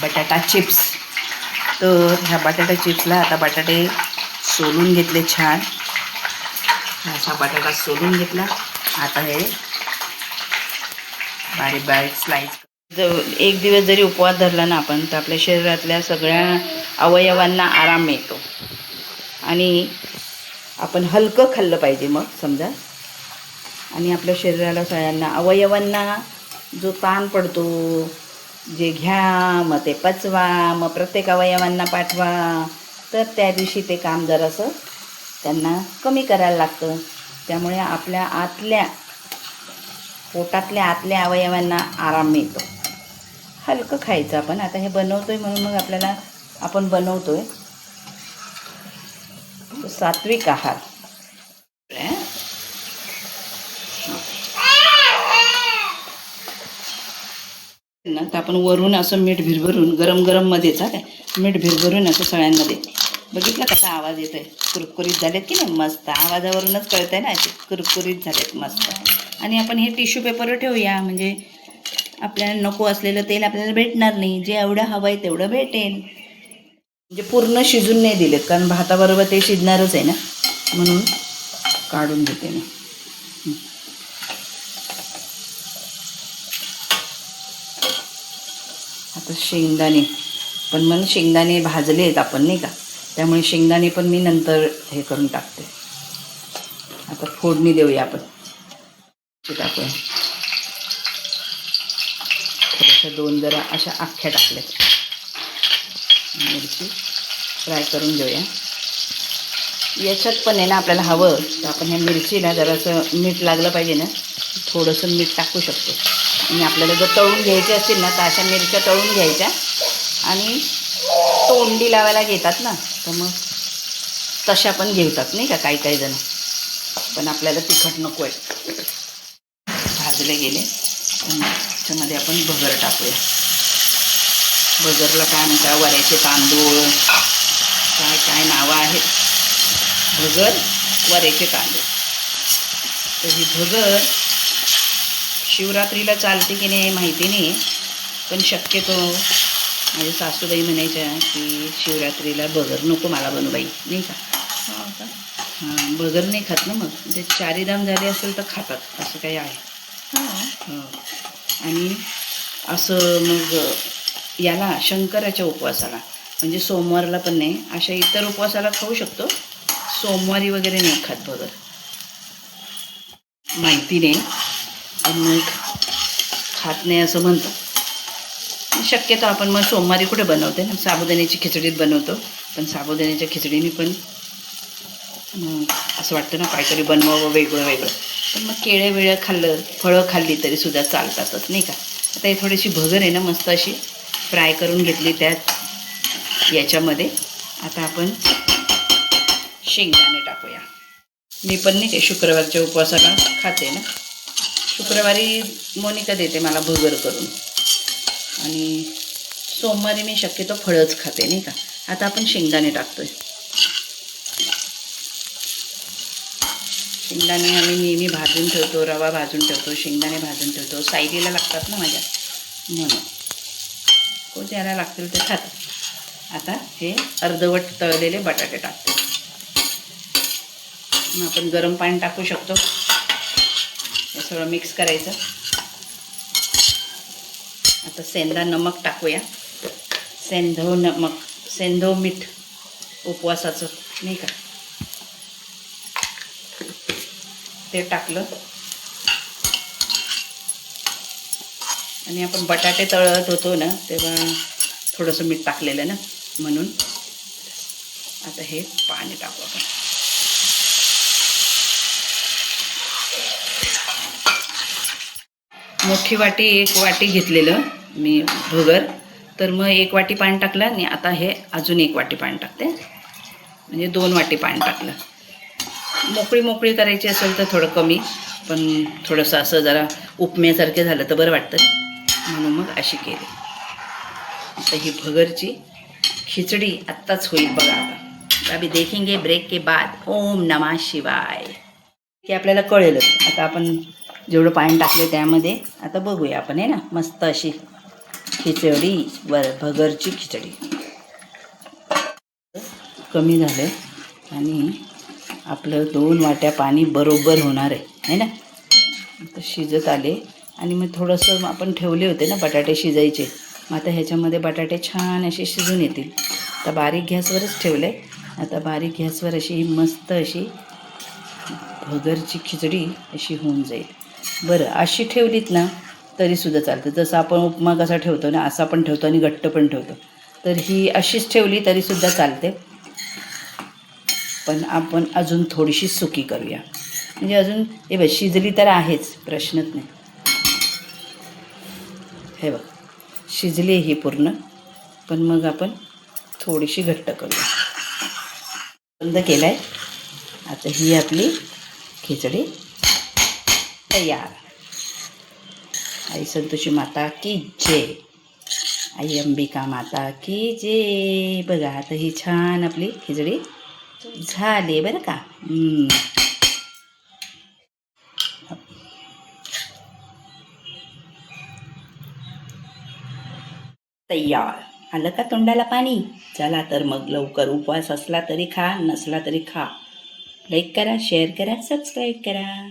बटाटा चिप्स. तर ह्या बटाटा चिप्सला आता बटाटे सोलून घेतले छान. असा बटाटा सोलून घेतला. आता हे बारीक बारीक स्लाईस जर एक दिवस जरी उपवास धरला ना आपण तर आपल्या शरीरातल्या सगळ्या अवयवांना आराम मिळतो. आणि आपण हलकं खाल्लं पाहिजे मग समजा. आणि आपल्या शरीराला सगळ्यांना अवयवांना जो ताण पडतो जे घ्या मग ते पचवा मग प्रत्येक अवयवांना पाठवा. तर त्या दिवशी ते काम जरासं त्यांना कमी करायला लागतं. त्यामुळे आपल्या आतल्या पोटातल्या आतल्या अवयवांना आराम मिळतो. हलकं खायचं आपण. आता हे बनवतोय म्हणून मग आपल्याला आपण बनवतोय सात्विक आहार. ना तर आपण वरून असं मीठ भिरभरून गरम गरममध्येच हा काय? मीठ भिरभरून असं सगळ्यांमध्ये बघितलं कसा आवाज येतो आहे कुरकुरीत झालेत की नाही? मस्त. आवाजावरूनच कळतंय ना असे कुरकुरीत झालेत मस्त. आणि आपण हे टिश्यू पेपरवर ठेवूया. म्हणजे आपल्याला नको असलेलं तेल आपल्याला भेटणार नाही. जे एवढं हवं आहे तेवढं भेटेल. म्हणजे पूर्ण शिजून नाही दिलेत कारण भाताबरोबर ते शिजणारच आहे ना? म्हणून काढून देते मी. आता शेंगदाणे. पण मग शेंगदाणे भाजले आहेत आपण नाही का? त्यामुळे शेंगदाणे पण मी नंतर हे करून टाकते. आता फोडणी देऊया आपण. टाकूया. थोड्याशा दोन जरा अशा अख्ख्या टाकल्यात. मिरची फ्राय करून घेऊया. याच्यात पण आहे ना आपल्याला हवं तर आपण ह्या मिरचीला जरासं मीठ लागलं पाहिजे ना थोडंसं मीठ टाकू शकतो. आणि आपल्याला जर तळून घ्यायचे असतील ना तर अशा मिरच्या तळून घ्यायच्या. आणि तोंडी लावायला घेतात ना तर मग तशा पण घेतात नाही का काही काही जण. पण आपल्याला तिखट नको आहे भाजले गेले. पण त्याच्यामध्ये आपण भगर टाकूया. भगरला काय म्हणता वऱ्याचे तांदूळ काय काय नावं आहेत. भगर वऱ्याचे तांदूळ. तर ही भगर शिवरात्रीला चालते की नाही माहिती नाही पण शक्यतो माझ्या सासूबाई म्हणायच्या की शिवरात्रीला बगर नको मला बनू बाई नाही का? हां बगर नाही खात ना मग. ते चारीधाम झाले असेल तर खातात असं काही आहे. हो. आणि असं मग याला शंकराच्या उपवासाला म्हणजे सोमवारला पण नाही अशा इतर उपवासाला खाऊ शकतो. सोमवारी वगैरे नाही खात बगर. माहिती नाही. पण खात नाही असं म्हणतात. शक्यतो आपण मग सोमवारी कुठे बनवते? ना साबुदाण्याची खिचडीत बनवतो. पण साबुदाण्याच्या खिचडीने पण मग असं वाटतं ना काहीतरी बनवावं वेगळं वेगळं. पण मग केळे वेळं खाल्लं फळं खाल्ली तरीसुद्धा चालतातच नाही का? आता ही थोडीशी भगर आहे ना मस्त अशी फ्राय करून घेतली त्यात. याच्यामध्ये आता आपण शेंगदाणे टाकूया. मी पण नाही ते शुक्रवारच्या उपवासाला खाते ना. शुक्रवारी मोनिका देते मला भगर करून. आणि सोमवारी मी शक्यतो फळंच खाते नाही का? आता आपण शेंगदाणे टाकतोय. शेंगदाणे आम्ही नेहमी भाजून ठेवतो रवा भाजून ठेवतो शेंगदाणे भाजून ठेवतो. सायलीला लागतात ना माझ्या. म्हणून. कोणते याला लागतील ते खातात आता हे अर्धवट तळलेले बटाटे टाकतो. मग आपण गरम पाणी टाकू शकतो. सगळं मिक्स करायचं. आता सेंधा नमक टाकूया. सेंधव नमक सेंधव मीठ उपवासाचं नाही का? ते टाकलं. आणि आपण बटाटे तळत होतो ना तेव्हा थोडंसं मीठ टाकलेलं ना म्हणून. आता हे पाणी टाकू आपण. मोठी वाटी एक वाटी घेतलेलं मी भगर. तर मग एक वाटी पाणी टाकलं आणि आता हे अजून एक वाटी पाणी टाकते. म्हणजे दोन वाटी पाणी टाकलं. मोकळी मोकळी करायची असेल तर थोडं कमी पण थोडंसं असं जरा उपम्यासारखे झालं तर बरं वाटतं. म्हणून मग अशी केली. आता ही भगरची खिचडी आत्ताच होईल बघा आता. अभी देखेंगे ब्रेक के बाद. ओम नमः शिवाय. की आपल्याला कळेलच. आता आपण जेवढं पाणी टाकले त्यामध्ये आता बघूया आपण आहे ना? मस्त अशी खिचडी व भगरची खिचडी. कमी झालं आणि आपलं दोन वाट्या पाणी बरोबर होणार आहे है ना? आता शिजत आले आणि मग थोडंसं आपण ठेवले होते ना बटाटे शिजायचे. मग आता ह्याच्यामध्ये बटाटे छान असे शिजून येतील. आता बारीक गॅसवरच ठेवलं आहे आता बारीक गॅसवर अशी मस्त अशी भगरची खिचडी अशी होऊन जाईल. बरं अशी ठेवलीत ना तरीसुद्धा चालतं. जसं आपण उपमा कसा ठेवतो ना असा पण ठेवतो आणि घट्ट पण ठेवतो. तर ही अशीच ठेवली तरीसुद्धा चालते. पण आपण अजून थोडीशी सुकी करूया. म्हणजे अजून हे बघ शिजली तर आहेच प्रश्नच नाही. हे बघ शिजली ही पूर्ण. पण मग आपण थोडीशी घट्ट करूया. बंद केलं आहे आता ही आपली खिचडी. तयार. आई संतोषी माता की जय. आई अंबिका माता की जय. बघा आता ही छान आपली खिचडी झाली बरं का? तयार. आलं का तोंडाला पाणी? चला तर मग लवकर उपवास असला तरी खा नसला तरी खा. लाईक करा शेअर करा सबस्क्राईब करा.